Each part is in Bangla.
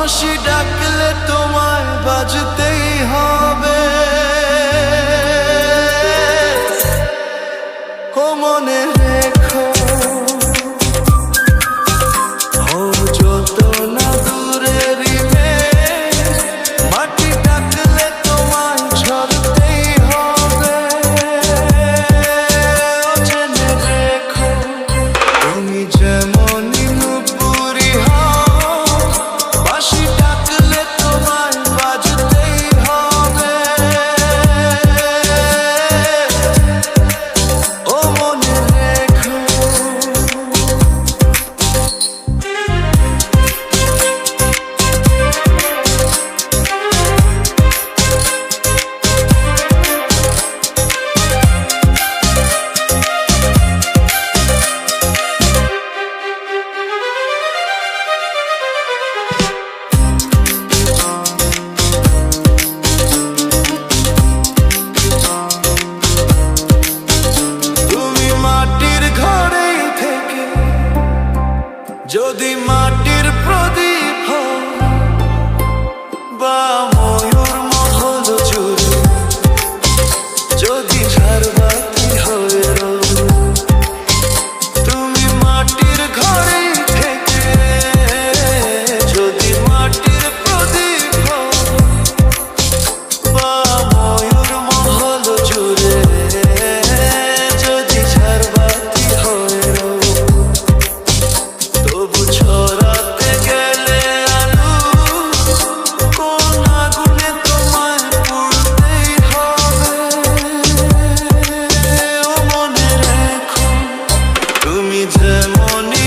বাঁশি ডাকলে তোমায় বাজতেই হবে। ও মনে রেখো। যদি মা যে মনে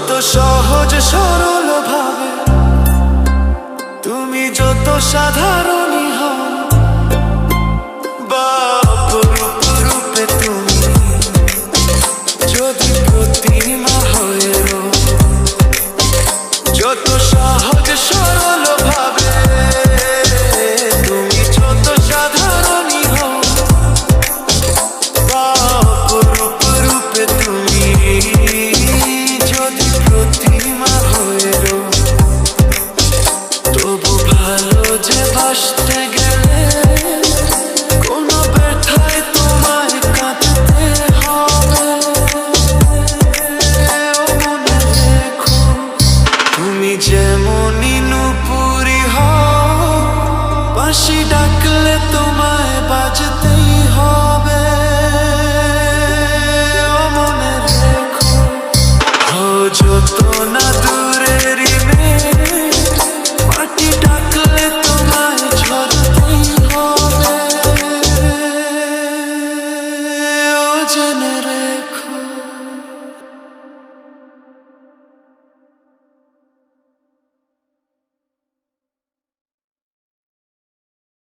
যত সহজ সরল ভাবে তুমি যত সাধারণ ah 的